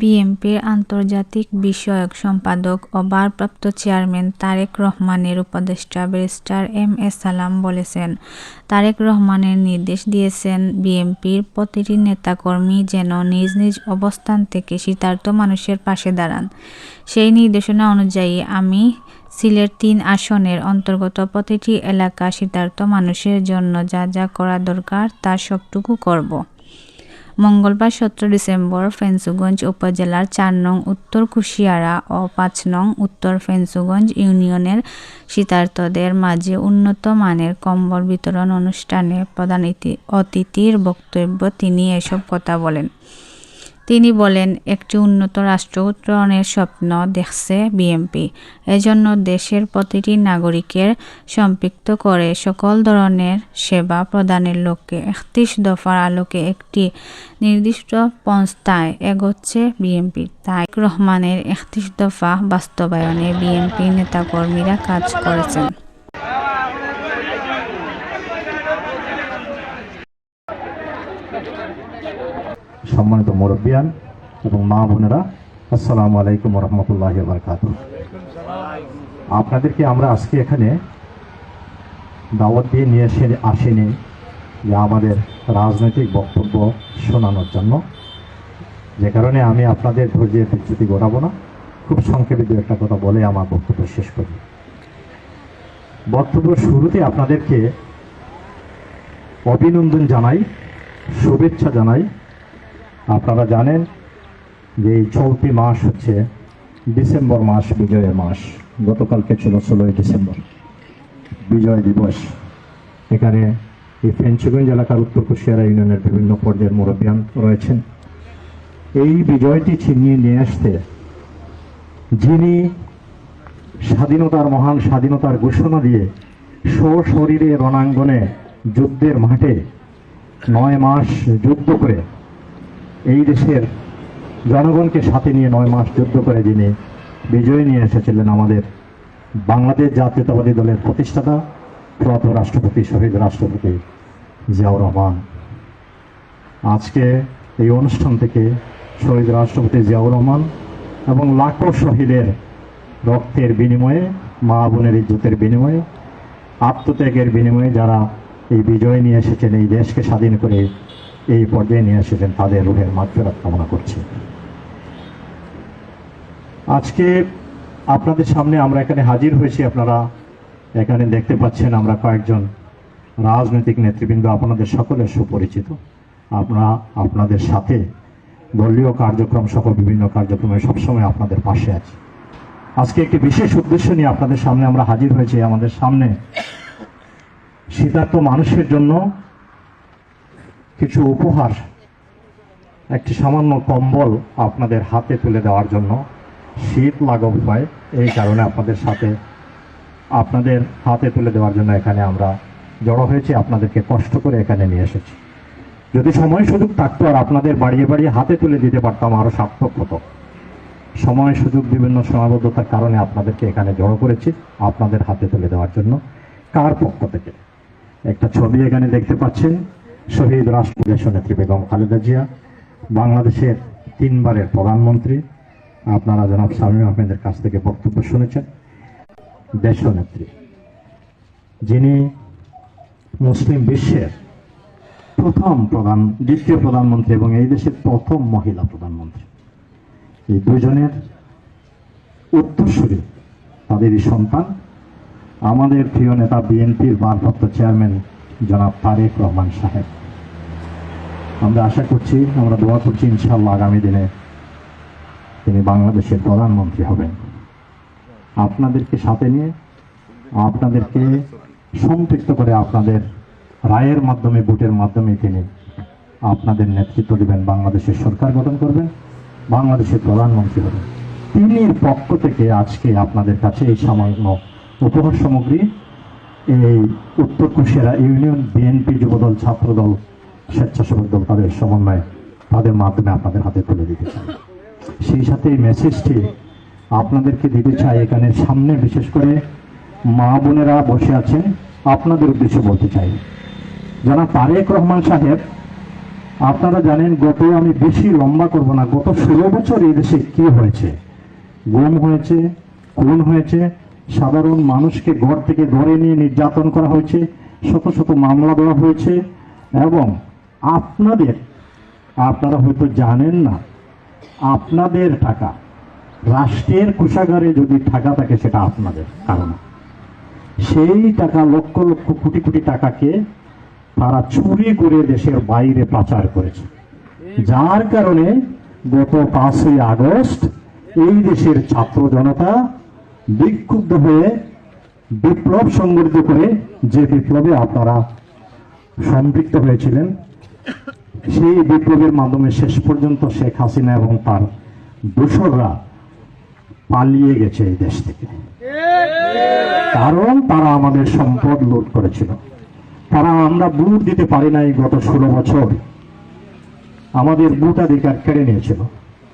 বিএনপির আন্তর্জাতিক বিষয়ক সম্পাদক ও ভারপ্রাপ্ত চেয়ারম্যান তারেক রহমানের উপদেষ্টা ব্যারিস্টার এম এ সালাম বলেছেন, তারেক রহমানের নির্দেশ দিয়েছেন বিএনপির প্রতিটি নেতাকর্মী যেন নিজ নিজ অবস্থান থেকে শীতার্ত মানুষের পাশে দাঁড়ান। সেই নির্দেশনা অনুযায়ী আমি সিলেট তিন আসনের অন্তর্গত প্রতিটি এলাকা শীতার্ত মানুষের জন্য যা যা করা দরকার তার সবটুকু করব। মঙ্গলবার সতেরো ডিসেম্বর ফেন্সুগঞ্জ উপজেলার চার নং উত্তর কুশিয়ারা ও পাঁচ নং উত্তর ফেন্সুগঞ্জ ইউনিয়নের শীতার্থদের মাঝে উন্নত মানের কম্বল বিতরণ অনুষ্ঠানে প্রধান অতিথির বক্তব্য তিনি এসব কথা বলেন। তিনি বলেন, একটি উন্নত রাষ্ট্র উত্তরণের স্বপ্ন দেখছে বিএনপি। এজন্য দেশের প্রতিটি নাগরিকের সম্পৃক্ত করে সকল ধরনের সেবা প্রদানের লক্ষ্যে একত্রিশ দফার আলোকে একটি নির্দিষ্ট পন্থায় এগোচ্ছে বিএনপি। তারেক রহমানের একত্রিশ দফা বাস্তবায়নে বিএনপির নেতাকর্মীরা কাজ করছেন। সম্মানিত মুরব্বিয়ান এবং মা বোনেরা, আসসালামু আলাইকুম রহমতুল্লাহ বারকাত আপনাদেরকে আমরা আজকে এখানে দাওয়াত দিয়ে নিয়ে এসে আসিনি যে আমাদের রাজনৈতিক বক্তব্য শোনানোর জন্য। যে কারণে আমি আপনাদের ধৈর্যের বিচ্যুতি ঘটাবো না। খুব সংক্ষেপে দু একটা কথা বলে আমার বক্তব্য শেষ করি। বক্তব্য শুরুতে আপনাদেরকে অভিনন্দন জানাই, শুভেচ্ছা জানাই আপনারা জানেন যে এই চলতি মাস হচ্ছে ডিসেম্বর মাস, বিজয়ের মাস। গতকালকে ছিল ষোলোই ডিসেম্বর, বিজয় দিবস। এখানে এই ফেঞ্চুগঞ্জ এলাকার উত্তর কুশিয়ারা ইউনিয়নের বিভিন্ন পর্যায়ের মুরব্বিয়ান রয়েছেন। এই বিজয়টি ছিনিয়ে নিয়ে আসতে যিনি স্বাধীনতার মহান স্বাধীনতার ঘোষণা দিয়ে সশরীরে রণাঙ্গনে যুদ্ধের মাঠে নয় মাস যুদ্ধ করে এই দেশের জনগণকে সাথে নিয়ে নয় মাস যুদ্ধ করে যিনি বিজয় নিয়ে এসেছিলেন আমাদের বাংলাদেশ জাতীয়তাবাদী দলের প্রতিষ্ঠাতা, প্রয়াত রাষ্ট্রপতি, শহীদ রাষ্ট্রপতি জিয়াউর রহমান। আজকে এই অনুষ্ঠান থেকে শহীদ রাষ্ট্রপতি জিয়াউর রহমান এবং লাখো শহীদের রক্তের বিনিময়ে, মা বোনের ইজ্জতের বিনিময়ে, আত্মত্যাগের বিনিময়ে যারা এই বিজয় নিয়ে এসেছেন, এই দেশকে স্বাধীন করে এই পর্যায়ে নিয়ে এসেছেন তাদের রুহের মাত্রাত কামনা করছি। আজকে আপনাদের সামনে আমরা এখানে হাজির হয়েছি, আপনারা এখানে দেখতে পাচ্ছেন আমরা কয়েকজন রাজনৈতিক নেতৃবৃন্দ, আপনাদের সকলের সুপরিচিত। আমরা আপনাদের সাথে দলীয় কার্যক্রম সহ বিভিন্ন কার্যক্রমে সবসময় আপনাদের পাশে আছি। আজকে একটি বিশেষ উদ্দেশ্য নিয়ে আপনাদের সামনে আমরা হাজির হয়েছি। আমাদের সামনে শীতার্থ মানুষের জন্য কিছু উপহার, একটি সামান্য কম্বল আপনাদের হাতে তুলে দেওয়ার জন্য। শীত লাঘব হয়, এই কারণে আপনাদের সাথে, আপনাদের হাতে তুলে দেওয়ার জন্য এখানে আমরা জড়ো হয়েছি, আপনাদেরকে কষ্ট করে এখানে নিয়ে এসেছি। যদি সময় সুযোগ থাকতো আর আপনাদের বাড়িয়ে বাড়িয়ে হাতে তুলে দিতে পারতাম আরও সার্থক হতো। সময় সুযোগ বিভিন্ন সীমাবদ্ধতার কারণে আপনাদেরকে এখানে জড়ো করেছি, আপনাদের হাতে তুলে দেওয়ার জন্য। কার পক্ষ থেকে? একটা ছবি এখানে দেখতে পাচ্ছেন। শহীদ রাষ্ট্রীয় নেত্রী বেগম খালেদা জিয়া, বাংলাদেশের তিনবারের প্রধানমন্ত্রী। আপনারা জনাব শামীম আহমেদের কাছ থেকে বক্তব্য শুনেছেন। দেশনেত্রী, যিনি মুসলিম বিশ্বের প্রথম প্রধান, দ্বিতীয় প্রধানমন্ত্রী এবং এই দেশের প্রথম মহিলা প্রধানমন্ত্রী। এই দুজনের উত্তরসূরি তাদেরই সন্তান। আমাদের প্রিয় নেতা বিএনপির ভারপ্রাপ্ত চেয়ারম্যান জনাব তারেক রহমান সাহেব। আমরা আশা করছি, আমরা দোয়া করছি ইনশাল্লাহ আগামী দিনে তিনি বাংলাদেশের প্রধানমন্ত্রী হবেন। আপনাদেরকে সাথে নিয়ে, আপনাদেরকে সম্পৃক্ত করে আপনাদের রায়ের মাধ্যমে, ভোটের মাধ্যমে তিনি আপনাদের নেতৃত্ব দেবেন। বাংলাদেশের সরকার গঠন করবেন, বাংলাদেশের প্রধানমন্ত্রী হবেন। তিনির পক্ষ থেকে আজকে আপনাদের কাছে এই সামান্য উপহার সামগ্রী এই উত্তর কুশিয়ারা ইউনিয়ন বিএনপি যুবদল ছাত্রদল স্বেচ্ছাসেবক দল তাদের সমন্বয়ে তাদের মাধ্যমে আপনাদের হাতে তুলে দিতে চাই। সেই সাথে এই মেসেজটি আপনাদেরকে দিতে চাই এখানে সামনে, বিশেষ করে মা বোনেরা বসে আছেন, আপনাদের উদ্দেশ্যে বলতে চাই। যারা তারেক রহমান সাহেব, আপনারা জানেন গত আমি বেশি লম্বা করব না, গত ষোলো বছর এই দেশে কি হয়েছে? গুম হয়েছে, খুন হয়েছে সাধারণ মানুষকে ঘর থেকে ধরে নিয়ে নির্যাতন করা হয়েছে, শত শত মামলা দেওয়া হয়েছে এবং আপনাদের, আপনারা হয়তো জানেন না, আপনাদের টাকা, রাষ্ট্রের কোষাগারে যদি টাকা থাকে সেটা আপনাদের কারণ। সেই টাকা লক্ষ লক্ষ কোটি কোটি টাকাকে তারা চুরি করে দেশের বাইরে পাচার করেছে। যার কারণে গত পাঁচই আগস্ট এই দেশের ছাত্র জনতা বিক্ষুব্ধ হয়ে বিপ্লব সংগঠিত করে যে বিপ্লবে আপনারা সম্পৃক্ত হয়েছিলেন, সেই বিপ্লবের মাধ্যমে শেষ পর্যন্ত শেখ হাসিনা এবং তার দোসররা পালিয়ে গেছে এই দেশ থেকে। কারণ তারা আমাদের সম্পদ লুট করেছিল। তারা আমরা বুট দিতে পারি নাই গত ষোলো বছর। আমাদের ভোটাধিকার কেড়ে নিয়েছিল।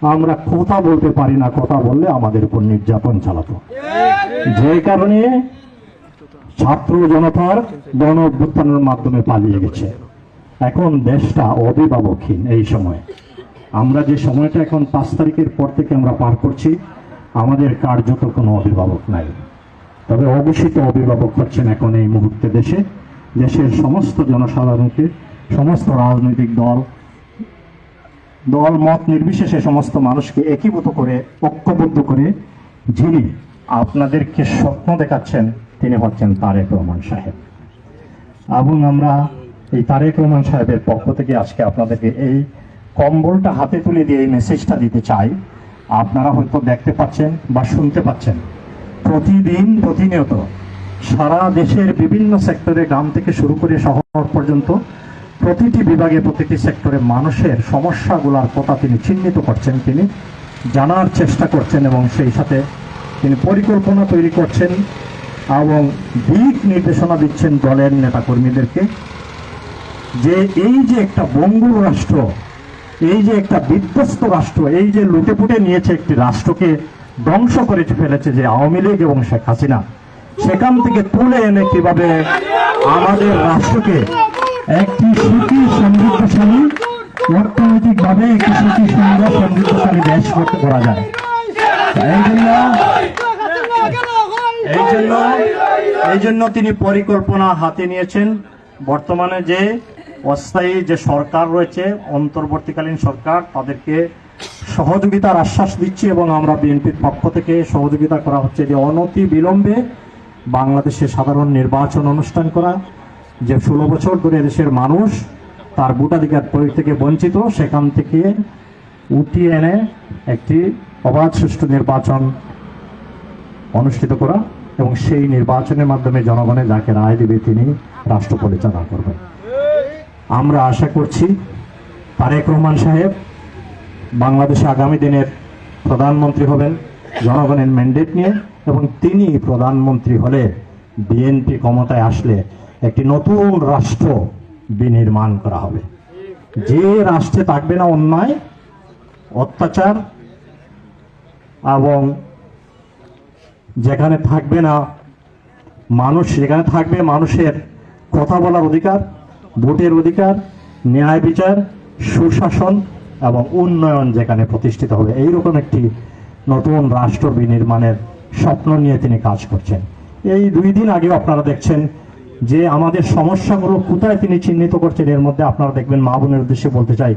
আমরা কথা বলতে পারি না, কথা বললে আমাদের উপর নির্যাতন চালাতো। যে কারণে ছাত্র জনতার গণ অভ্যুত্থানের মাধ্যমে পালিয়ে গেছে। এখন দেশটা অভিভাবকহীন এই সময়। আমরা যে সময়টা এখন পাঁচ তারিখের পর থেকে আমরা পার করছি, আমাদের কার্যত কোনো অভিভাবক নাই। তবে অঘোষিত অভিভাবক হচ্ছেন এখন এই মুহূর্তে দেশে। দেশের সমস্ত জনসাধারণকে, সমস্ত রাজনৈতিক দল দল, মত নির্বিশেষে সমস্ত মানুষকে একীভূত করে, ঐক্যবদ্ধ করে যিনি আপনাদেরকে স্বপ্ন দেখাচ্ছেন, তিনি হচ্ছেন তারেক রহমান সাহেব। এবং আমরা এই তারেক রহমান সাহেবের পক্ষ থেকে আজকে আপনাদেরকে এই কম্বলটা হাতে তুলে দিয়ে এই মেসেজটা দিতে চাই। আপনারা হয়তো দেখতে পাচ্ছেন বা শুনতে পাচ্ছেন। প্রতিদিন, প্রতিনিয়ত সারা দেশের বিভিন্ন সেক্টরে গ্রাম থেকে শুরু করে শহর পর্যন্ত প্রতিটি বিভাগে, প্রতিটি সেক্টরে মানুষের সমস্যাগুলোর কথা তিনি চিহ্নিত করছেন, তিনি জানার চেষ্টা করছেন এবং সেই সাথে তিনি পরিকল্পনা তৈরি করছেন এবং দিক নির্দেশনা দিচ্ছেন দলের নেতাকর্মীদেরকে যে এই যে একটা বঙ্গুর রাষ্ট্র, এই যে একটা বিধ্বস্ত রাষ্ট্র, এই যে লুটেপুটে নিয়েছে একটি রাষ্ট্রকে ধ্বংস করে ফেলেছে যে আওয়ামী লীগ এবং শেখ হাসিনা, সেখান থেকে তুলে এনে কীভাবে আমাদের রাষ্ট্রকে একটি সুখী সমৃদ্ধশালী, অর্থনৈতিকভাবে একটি সুখী সুন্দর সমৃদ্ধশালী দেশ করতে করা যায়। এই জন্য এই জন্য এই জন্য তিনি পরিকল্পনা হাতে নিয়েছেন। বর্তমানে যে অস্থায়ী যে সরকার রয়েছে, অন্তর্বর্তীকালীন সরকার, তাদেরকে সহযোগিতার আশ্বাস দিচ্ছি এবং আমরা বিএনপির পক্ষ থেকে সহযোগিতা করা হচ্ছে যে অনতি বিলম্বে বাংলাদেশে সাধারণ নির্বাচন অনুষ্ঠান করা। যে ষোলো বছর ধরে দেশের মানুষ তার ভোটাধিকার প্রয়োগ থেকে বঞ্চিত, সেখান থেকে উঠিয়ে এনে একটি অবাধ সুষ্ঠু নির্বাচন অনুষ্ঠিত করা এবং সেই নির্বাচনের মাধ্যমে জনগণে যাকে রায় দেবে তিনি রাষ্ট্র পরিচালনা করবেন। আমরা আশা করছি তারেক রহমান সাহেব বাংলাদেশে আগামী দিনের প্রধানমন্ত্রী হবেন, জনগণের ম্যান্ডেট নিয়ে এবং তিনি প্রধানমন্ত্রী হলে বিএনপি ক্ষমতায় আসলে একটি নতুন রাষ্ট্র বিনির্মাণ করা হবে। যে রাষ্ট্রে থাকবে না অন্যায়, অত্যাচার এবং যেখানে থাকবে না মানুষ, যেখানে থাকবে মানুষের কথা বলার অধিকার, ভোটের অধিকার, ন্যায় বিচার, সুশাসন এবং উন্নয়ন যেখানে প্রতিষ্ঠিত হবে। এইরকম একটি নতুন রাষ্ট্র বিনির্মাণের স্বপ্ন নিয়ে তিনি কাজ করছেন। এই দুই দিন আগেও আপনারা দেখছেন যে আমাদের সমস্যাগুলো কোথায় তিনি চিহ্নিত করছেন, এর মধ্যে আপনারা দেখবেন মা বোনের উদ্দেশ্যে বলতে চাই,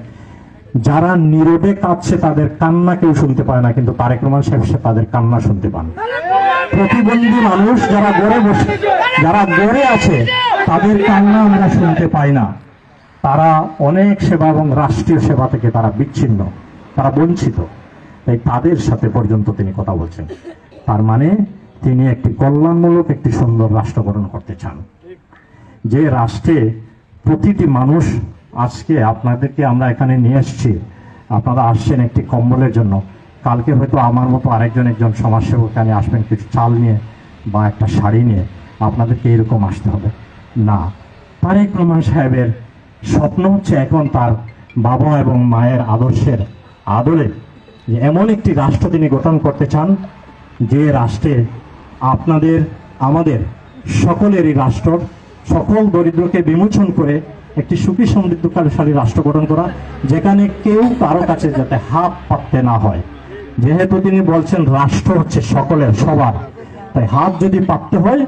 যারা নীরবে কাঁদছে তাদের কান্না কেউ শুনতে পায় না, কিন্তু তারেক রহমান সাহেব তাদের কান্না শুনতে পান প্রতিবন্ধী মানুষ যারা গড়ে বসে, যারা গড়ে আছে, তাদের কান্না আমরা শুনতে পাই না। তারা অনেক সেবা এবং রাষ্ট্রীয় সেবা থেকে তারা বিচ্ছিন্ন, তারা বঞ্চিত। তাই তাদের সাথে পর্যন্ত তিনি কথা বলছেন। তার মানে তিনি একটি কল্যাণমূলক, একটি সুন্দর রাষ্ট্র গঠন করতে চান। যে রাষ্ট্রে প্রতিটি মানুষ আজকে আপনাদেরকে আমরা এখানে নিয়ে এসেছি, আপনারা আসছেন একটি কম্বলের জন্য। কালকে হয়তো আমার মতো আরেকজন একজন সমাজসেবক এখানে আসবেন, কিছু চাল নিয়ে বা একটা শাড়ি নিয়ে। আপনাদেরকে এরকম আসতে হবে। না, তারেক রহমান সাহেবের স্বপ্ন হচ্ছে এখন তার বাবা এবং মায়ের আদর্শের আদলে এমন একটি রাষ্ট্র তিনি গঠন করতে চান, যে রাষ্ট্রে আপনাদের, আমাদের সকলেরই রাষ্ট্র সকল দরিদ্রকে বিমোচন করে একটি সুখী সমৃদ্ধশালী রাষ্ট্র গঠন করা, যেখানে কেউ কারও কাছে যাতে হাত পাততে না হয়। যেহেতু তিনি বলছেন রাষ্ট্র হচ্ছে সকলের সবার, তাই হাত যদি পাততে হয়,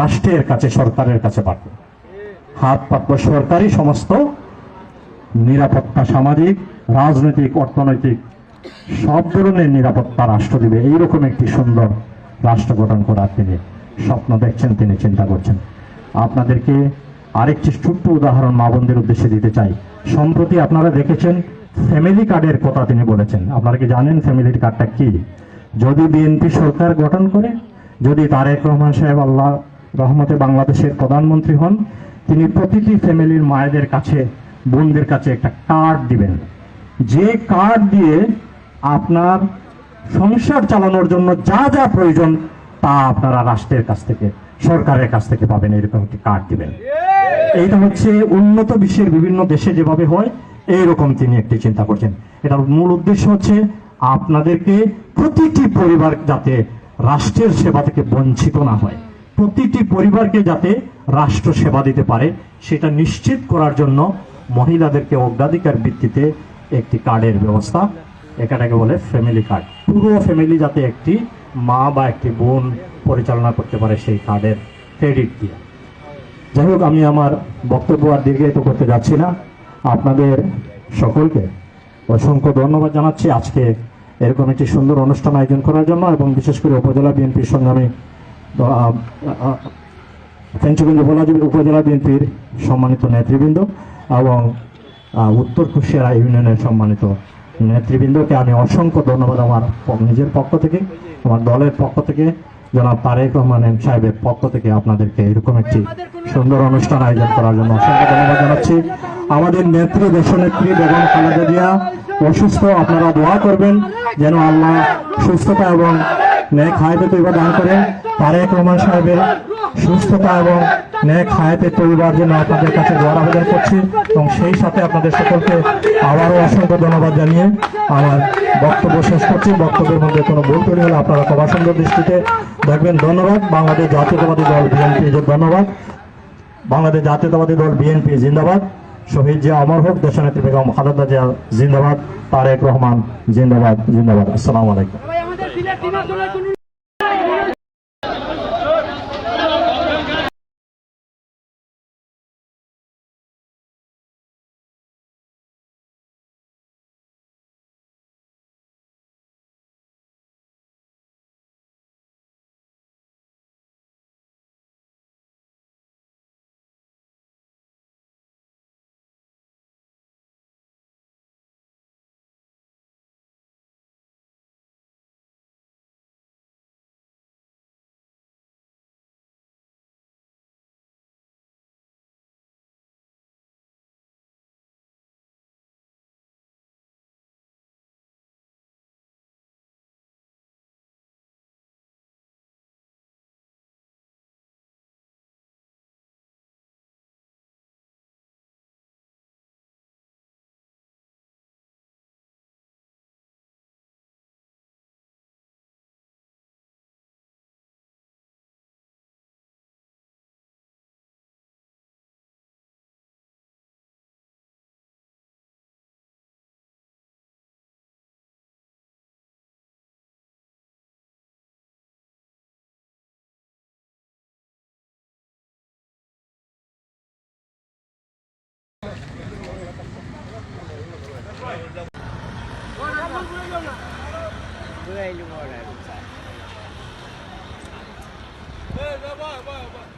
রাষ্ট্রের কাছে, সরকারের কাছে পাতবে হাত পাতবে সরকারি সমস্ত, নিরাপত্তা সামাজিক, রাজনৈতিক, অর্থনৈতিক, সব ধরনের নিরাপত্তা রাষ্ট্র দিবে। এইরকম একটি সুন্দর রাষ্ট্র গঠন করার তিনি স্বপ্ন দেখছেন, তিনি চিন্তা করছেন। আপনাদেরকে আরেকটি ছোট্ট উদাহরণ মা বোনদের উদ্দেশ্যে দিতে চাই। সম্প্রতি আপনারা দেখেছেন ফ্যামিলি কার্ডের কথা তিনি বলেছেন। আপনারা কি জানেন ফ্যামিলি কার্ডটা কি? যদি বিএনপি সরকার গঠন করে, যদি তারেক রহমান সাহেব আল্লাহ রহমতে বাংলাদেশের প্রধানমন্ত্রী হন, তিনি প্রতিটি ফ্যামিলির মায়েদের কাছে, বোনদের কাছে একটা কার্ড দিবেন। যে কার্ড দিয়ে আপনার সংসার চালানোর জন্য যা যা প্রয়োজন তা আপনারা রাষ্ট্রের কাছ থেকে সরকারের কাছ থেকে পাবেন, এরকম একটি কার্ড দিবেন। এইটা হচ্ছে উন্নত বিশ্বের বিভিন্ন দেশে যেভাবে হয়, এইরকম তিনি একটি চিন্তা করছেন। এটার মূল উদ্দেশ্য হচ্ছে আপনাদেরকে প্রতিটি পরিবার যাতে রাষ্ট্রের সেবা থেকে বঞ্চিত না হয়, প্রতিটি পরিবারকে যাতে রাষ্ট্র সেবা দিতে পারে, সেটা নিশ্চিত করার জন্য মহিলাদেরকে অগ্রাধিকার ভিত্তিতে একটি কার্ডের ব্যবস্থা, এটাকে বলে ফ্যামিলি কার্ড পুরো ফ্যামিলি যাতে একটি মা বা একটি বোন পরিচালনা করতে পারে সেই কার্ডের ক্রেডিট দিয়ে। যাই হোক, আমি আমার বক্তব্য আর দীর্ঘায়িত করতে যাচ্ছি না। আপনাদের সকলকে অসংখ্য ধন্যবাদ জানাচ্ছি আজকে এরকম একটি সুন্দর অনুষ্ঠান আয়োজন করার জন্য এবং বিশেষ করে উপজেলা বিএনপির সঙ্গে আমি পঞ্চগঞ্জ উপজেলা বিএনপির সম্মানিত নেতৃবৃন্দ এবং উত্তর কুশিয়ারা ইউনিয়নের সম্মানিত নেতৃবৃন্দকে আমি অসংখ্য ধন্যবাদ আমার নিজের পক্ষ থেকে, আমার দলের পক্ষ থেকে জনাব তারেক রহমানের সাহেবের পক্ষ থেকে আপনাদেরকে এরকম একটি সুন্দর অনুষ্ঠান আয়োজন করার জন্য অসংখ্য ধন্যবাদ জানাচ্ছি। আমাদের নেত্রী দেশনেত্রী বেগম খালেদা জিয়া, অসুস্থ, আপনারা দোয়া করবেন যেন আল্লাহ সুস্থতা এবং ন্যায় তৈবা দান করেন। তারেক রহমান সাহেবের সুস্থতা এবং ন্যাক হায়াতে তৈবার জন্য আপনাদের কাছে দোয়ার আবেদন করছি এবং সেই সাথে আপনাদের সকলকে আবারও অসংখ্য ধন্যবাদ জানিয়ে আমার বক্তব্য শেষ করছি। বক্তব্যের মধ্যে কোনো ভুল ত্রুটি হলে আপনারা সবার সুন্দর দৃষ্টিতে দেখবেন। ধন্যবাদ। বাংলাদেশ জাতীয়তাবাদী দল বিএনপি ধন্যবাদ। বাংলাদেশ জাতীয়তাবাদী দল বিএনপি জিন্দাবাদ। শহীদ জিয়া অমর হোক দেশনেত্রী বেগম খালেদা জিয়া জিন্দাবাদ। তারেক রহমান জিন্দাবাদ জিন্দাবাদ। আসসালামু আলাইকুম। Buraya limon verdim sen. Evet, bak bak bak.